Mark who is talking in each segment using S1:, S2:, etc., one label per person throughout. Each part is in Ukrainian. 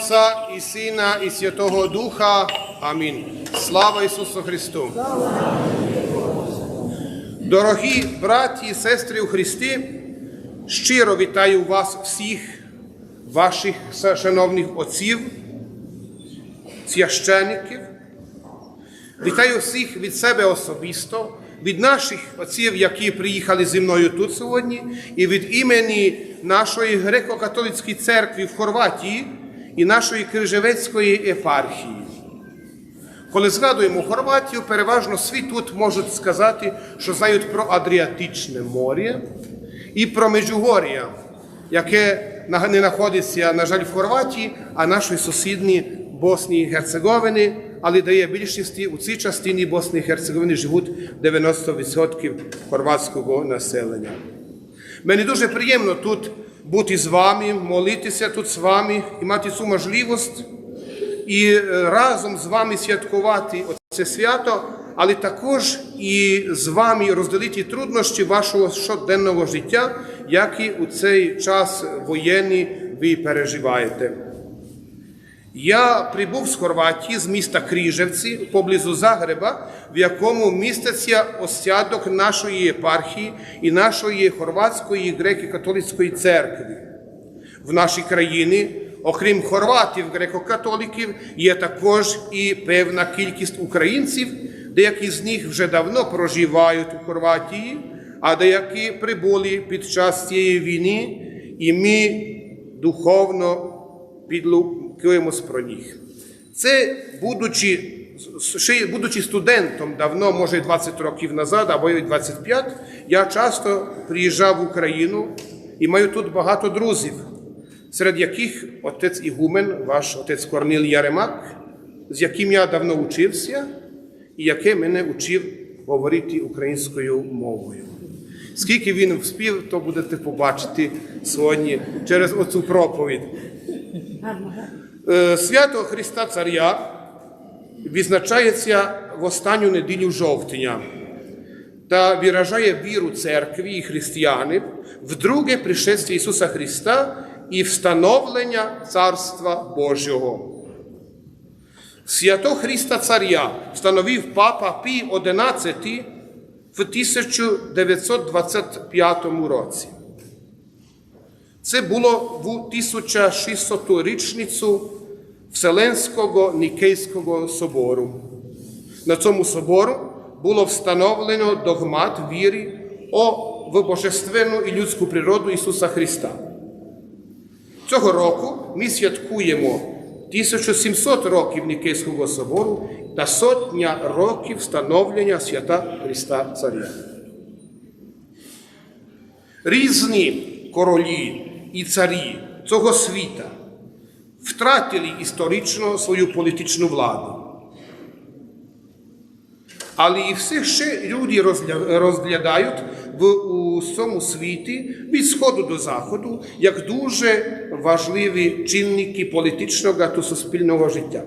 S1: Отця і Сина, і Святого Духа. Амінь. Слава Ісусу Христу! Дорогі браті і сестри у Христі, щиро вітаю вас всіх, ваших шановних отців, священиків. Вітаю всіх від себе особисто, від наших отців, які приїхали зі мною тут сьогодні, і від імені нашої греко-католицької церкви в Хорватії і нашої Крижевецької епархії. Коли згадуємо Хорватію, переважно всі тут можуть сказати, що знають про Адріатичне море і про Межугор'я, яке не знаходиться, на жаль, в Хорватії, а нашої сусідні Боснії і Герцеговини, але дає більшості у цій частині Босни і Герцеговини живуть 90% хорватського населення. Мені дуже приємно тут бути з вами, молитися тут з вами і мати цю можливість і е, разом з вами святкувати це свято, але також і з вами розділити труднощі вашого щоденного життя, які у цей час воєнний ви переживаєте. Я прибув з Хорватії, з міста Кріжевці, поблизу Загреба, в якому міститься осядок нашої єпархії і нашої хорватської греко-католицької церкви. В нашій країні, окрім хорватів, греко-католиків, є також і певна кількість українців, деякі з них вже давно проживають у Хорватії, а деякі прибули під час цієї війни, і ми духовно підлукуємось про них. Це, будучи, ще будучи студентом давно, може 20 років назад, або й 25, я часто приїжджав в Україну і маю тут багато друзів, серед яких отець Ігумен, ваш отець Корнил Яремак, з яким я давно учився, і який мене учив говорити українською мовою. Скільки він вспів, то будете побачити сьогодні через оцю проповідь. Е, Свято Христа Царя відзначається в останню неділю жовтня та виражає віру церкві і християни в друге пришестя Ісуса Христа і встановлення Царства Божого. Свято Христа Царя встановив папа Пій XI в 1925 році. Це було в 1600 річницю Вселенського Нікейського собору. На цьому собору було встановлено догмат віри о божественну і людську природу Ісуса Христа. Цього року ми святкуємо 1700 років Нікейського собору та сотня років встановлення свята Христа Царя. Різні королі і царі цього світа втратили історично свою політичну владу. Але і все ще люди розглядають в усьому світі від сходу до заходу як дуже важливі чинники політичного та суспільного життя.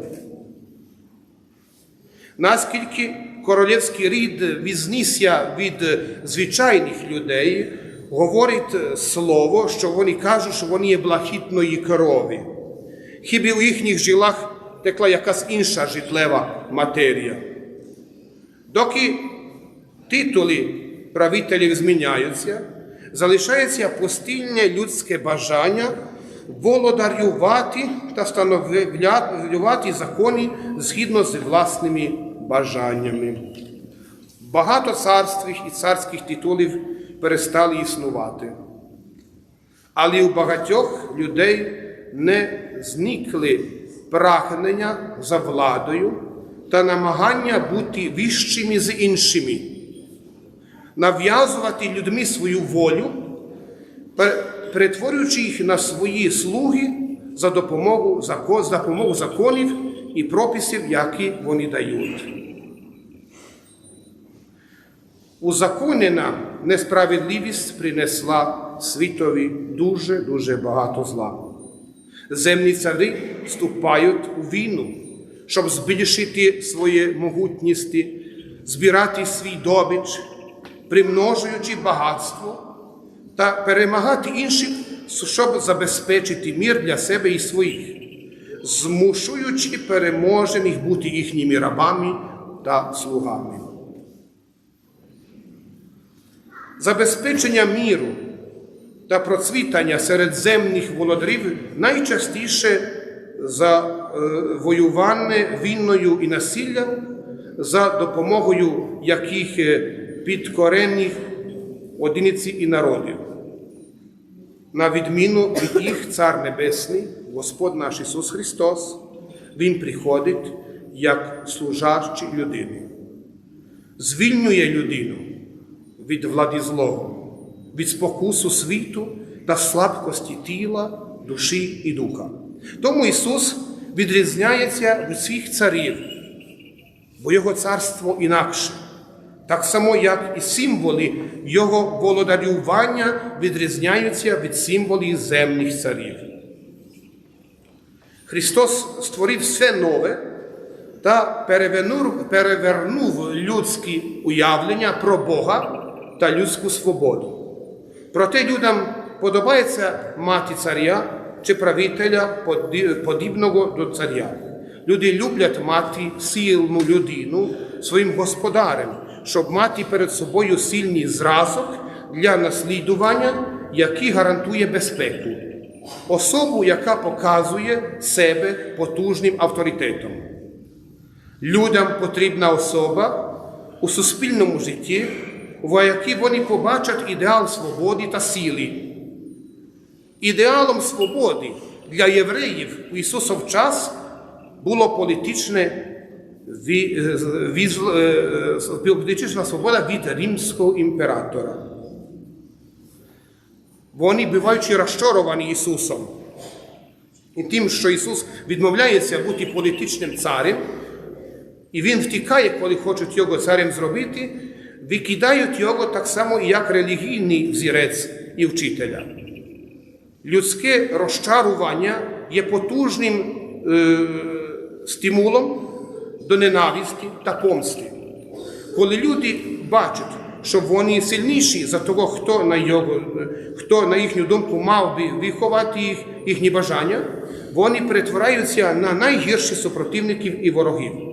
S1: Наскільки королівський рід відзнісся від звичайних людей, говорить слово, що вони кажуть, що вони є блакитної крові. Хіба у їхніх жилах текла якась інша житлева матерія. Доки титули правителів зміняються, залишається постільне людське бажання володарювати та встановлювати закони згідно з власними бажаннями. Багато царських і царських титулів перестали існувати. Але у багатьох людей не зникли прагнення за владою та намагання бути вищими з іншими, нав'язувати людьми свою волю, перетворюючи їх на свої слуги за допомогою, за допомогою законів і прописів, які вони дають. Узаконена несправедливість принесла світові дуже-дуже багато зла. Земні цари вступають у війну, щоб збільшити свої могутності, збирати свій добич, примножуючи багатство та перемагати інших, щоб забезпечити мир для себе і своїх. змушуючи переможених бути їхніми рабами та слугами. Забезпечення міру та процвітання серед земних володарів найчастіше завоюване війною і насиллям, за допомогою яких е, підкорені одиниці і народів. На відміну від їх Цар Небесний, Господь наш Ісус Христос, Він приходить як служащий людини, звільнює людину від влади злого, від спокусу світу та слабкості тіла, душі і духа. Тому Ісус відрізняється від всіх царів, бо Його царство інакше. Так само, як і символи Його володарювання відрізняються від символів земних царів. Христос створив все нове та перевернув людські уявлення про Бога та людську свободу. Проте людям подобається мати царя чи правителя подібного до царя. Люди люблять мати сильну людину своїм господарем, щоб мати перед собою сильний зразок для наслідування, який гарантує безпеку, особу, яка показує себе потужним авторитетом. Людям потрібна особа у суспільному житті, в якій вони побачать ідеал свободи та сили. Ідеалом свободи для євреїв у Ісусов час було політичне віз- е, політична свобода від римського імператора. Вони, буваючи розчаровані Ісусом і тим, що Ісус відмовляється бути політичним царем, і Він втікає, коли хочуть його царем зробити, викидають його так само, як релігійний взірець і вчителя. Людське розчарування є потужним е, стимулом до ненависті та помсти. Коли люди бачать, що вони сильніші за того, хто на, його, хто, на їхню думку мав би виховати їх, їхні бажання, вони перетворяються на найгірші супротивників і ворогів.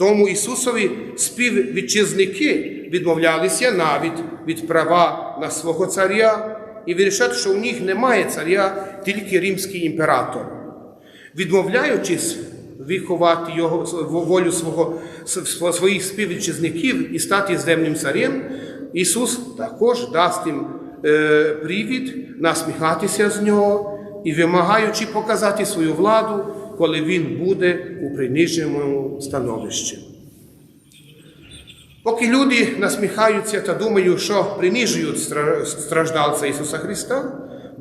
S1: Тому Ісусові співвітчизники відмовлялися навіть від права на свого царя і вирішать, що у них немає царя, тільки римський імператор. Відмовляючись виховати його волю свого, своїх співвітчизників і стати земним царем, Ісус також дасть їм е, привід насміхатися з нього і вимагаючи показати свою владу, коли він буде у приниженому становищі. Поки люди насміхаються та думають, що принижують страждалця Ісуса Христа,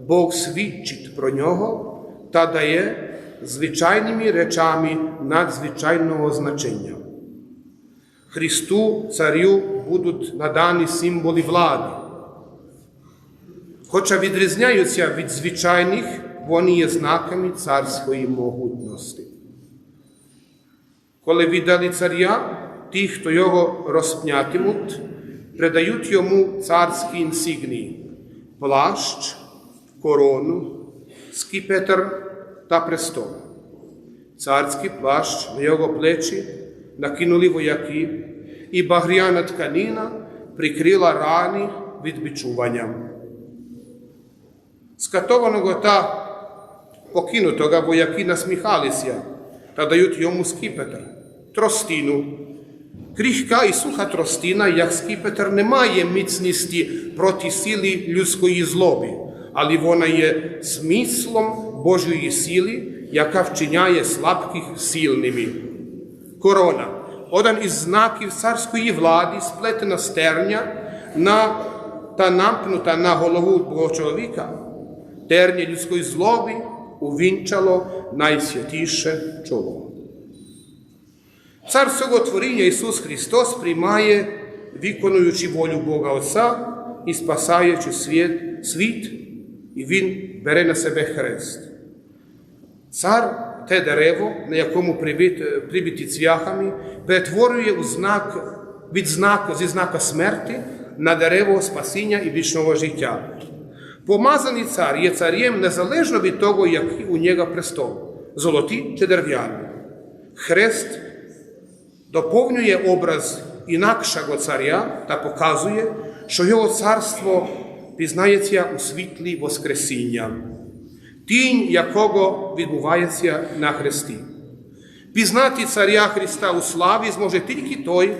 S1: Бог свідчить про нього та дає звичайними речами надзвичайного значення. Христу, царю, будуть надані символи влади. Хоча відрізняються від звичайних, вони є знаками царської могутності. Коли віддали царя, ті, хто його розпнятимуть, придають йому царські інсигнії – плащ, корону, скіпетр та престол. Царський плащ на його плечі накинули вояки, і багряна тканина прикрила рани від бичування. Скатованого та покинутого вояки насміхалися та дають йому скіпетр, тростину. Крихка і суха тростина, як скіпетр, не має міцності проти сили людської злоби, але вона є смислом Божої сили, яка вчиняє слабких сильними. Корона один із знаків царської влади, сплетена стерня на, та намкнута на голову Бога чоловіка. Терня людської злоби увінчало найсвятіше чоло. Цар всього творіння Ісус Христос приймає, виконуючи волю Бога Отця і спасаючи світ, світ, і Він бере на себе хрест. Цар те дерево, на якому прибит, прибиті цвяхами, перетворює у знак, від знаку, зі знака смерті на дерево спасіння і вічного життя. Помазаний цар є царем незалежно від того, який у нього престол. золоті чи дерев'яні. Хрест доповнює образ інакшого царя та показує, що його царство пізнається у світлі Воскресіння, тінь якого відбувається на хресті. Пізнати царя Христа у славі зможе тільки той,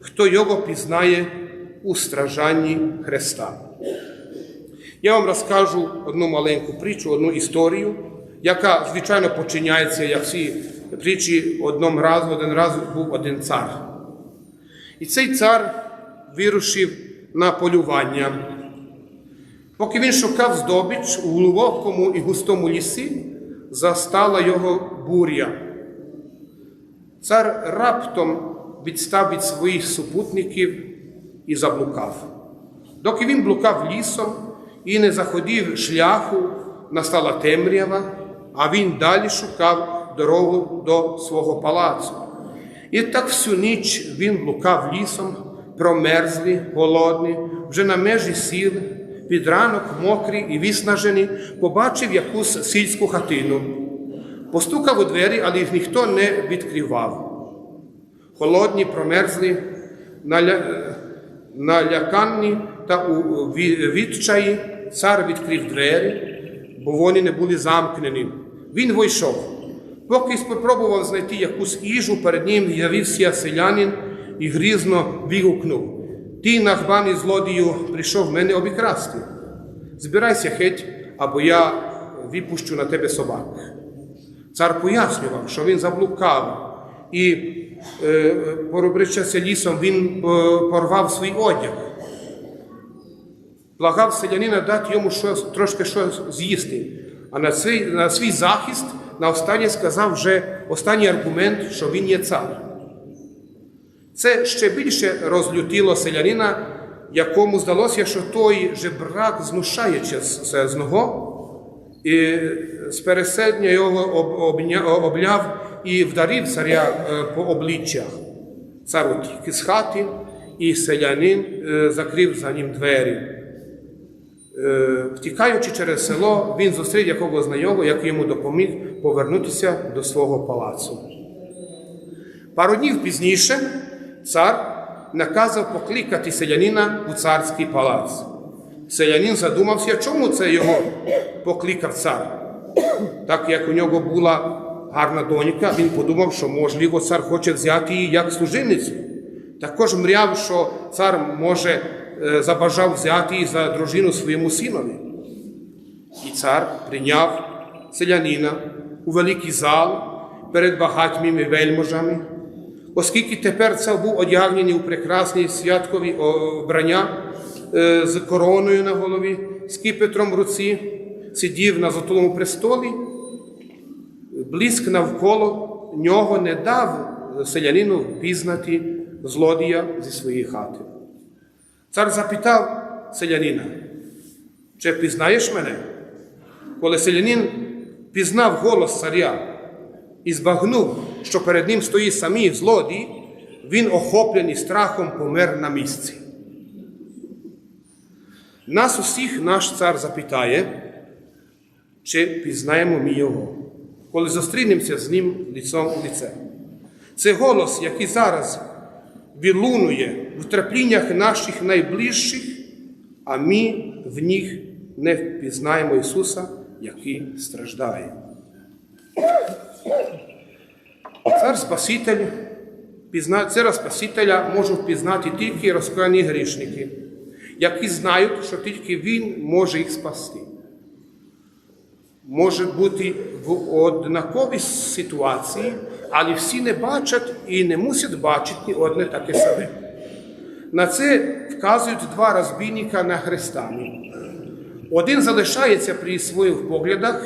S1: хто його пізнає у стражанні Христа. Я вам розкажу одну маленьку притчу, одну історію, яка, звичайно, починається, як всі притчі, одному разу, один раз був один цар. І цей цар вирушив на полювання. Поки він шукав здобич у глибокому і густому лісі, застала його буря. Цар раптом відстав від своїх супутників і заблукав. Доки він блукав лісом і не заходив шляху, настала темрява, а він далі шукав дорогу до свого палацу. І так всю ніч він блукав лісом, промерзлий, голодний, вже на межі сіли, під ранок мокрий і виснажений, побачив якусь сільську хатину. Постукав у двері, але їх ніхто не відкривав. Холодні, промерзлі, наля... налякані та у відчаї цар відкрив двері, бо вони не були замкнені. Він вийшов. Поки спробував знайти якусь їжу, перед ним з'явився селянин і грізно вигукнув. Ти, нахбаний злодію, прийшов мене обікрасти. Збирайся геть, або я випущу на тебе собак. Цар пояснював, що він заблукав і, е, поробрившися лісом, він е, порвав свій одяг. Благав селянина дати йому щось, трошки щось з'їсти. А на свій, на свій захист на останнє сказав вже останній аргумент, що він є цар. Це ще більше розлютило селянина, якому здалося, що той жебрак знущається з, з нього, і з переседня його об- обня- обляв і вдарив царя е, по обличчях. Цар утік із хати, і селянин е, закрив за ним двері. Е, Втікаючи через село, він зустрів якого знайомого, який йому допоміг повернутися до свого палацу. Пару днів пізніше цар наказав покликати селянина у царський палац. Селянин задумався, чому це його покликав цар. Так як у нього була гарна донька, він подумав, що, можливо, цар хоче взяти її як служеницю. Також мряв, що цар може забажав взяти за дружину своєму синові. І цар прийняв селянина у великий зал перед багатьмими вельможами, оскільки тепер цар був одягнений у прекрасні святкові обрання е, з короною на голові, з кипетром в руці, сидів на золотому престолі, блиск навколо нього не дав селянину впізнати злодія зі своєї хати. Цар запитав селянина, чи пізнаєш мене? Коли селянин пізнав голос царя і збагнув, що перед ним стоїть самі злодій, він, охоплений страхом, помер на місці. Нас усіх наш цар запитає, чи пізнаємо ми його, коли зустрінемося з ним лицом у лице. Це голос, який зараз вилунує в терпліннях наших найближчих, а ми в них не впізнаємо Ісуса, який страждає. Цар Спаситель, цара Спасителя можуть впізнати тільки розкаяні грішники, які знають, що тільки Він може їх спасти. Може бути в однаковій ситуації, але всі не бачать і не мусять бачити одне таке саме. На це вказують два розбійника на хрестами. Один залишається при своїх поглядах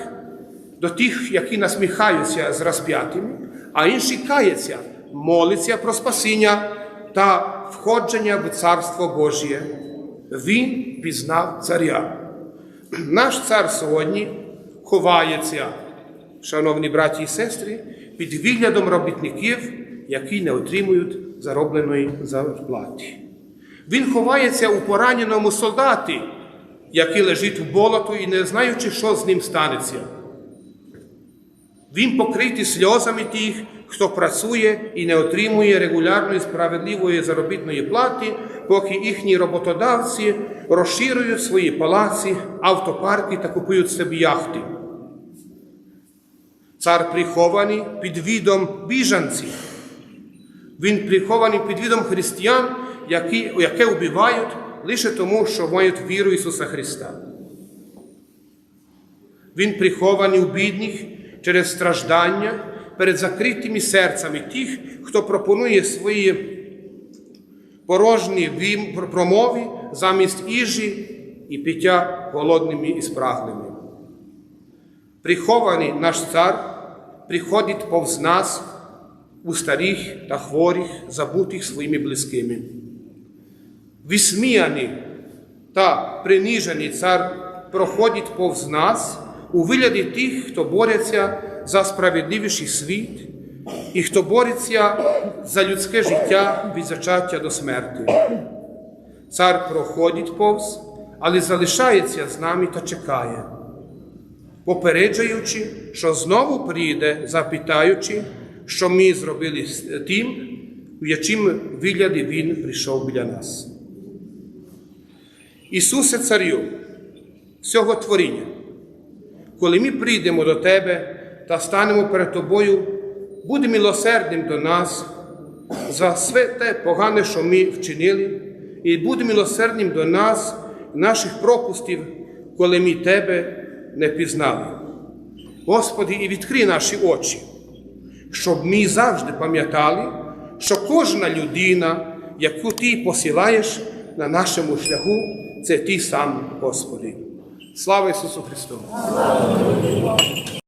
S1: до тих, які насміхаються з розп'ятими, а інший кається, молиться про спасіння та входження в Царство Божє. Він пізнав царя. Наш цар сьогодні ховається, шановні браті і сестри, під виглядом робітників, які не отримують заробленої зарплати. Він ховається у пораненому солдаті, який лежить у болоту і не знаючи, що з ним станеться. Він покритий сльозами тих, хто працює і не отримує регулярної справедливої заробітної плати, поки їхні роботодавці розширюють свої палаці, автопарки та купують собі яхти. Цар прихований під відом біжанців. Він прихований під відом християн, які, яке вбивають лише тому, що мають віру Ісуса Христа. Він прихований у бідних через страждання перед закритими серцями тих, хто пропонує свої порожні промови замість їжі і пиття голодними і спраглими. Прихований наш цар приходить повз нас у старих та хворих, забутих своїми близькими. Висміяний та принижений цар проходить повз нас у вигляді тих, хто бореться за справедливіший світ і хто бореться за людське життя від зачаття до смерті. Цар проходить повз, але залишається з нами та чекає, попереджаючи, що знову прийде, запитаючи, що ми зробили з тим, в яким вигляді Він прийшов біля нас. Ісусе Царю, всього творіння, коли ми прийдемо до Тебе та станемо перед Тобою, будь милосердним до нас за все те погане, що ми вчинили, і будь милосердним до нас, наших пропустів, коли ми Тебе не пізнали. Господи, і відкрий наші очі, щоб ми завжди пам'ятали, що кожна людина, яку Ти посилаєш на нашому шляху, це Ти сам, Господи. Слава Ісусу Христу!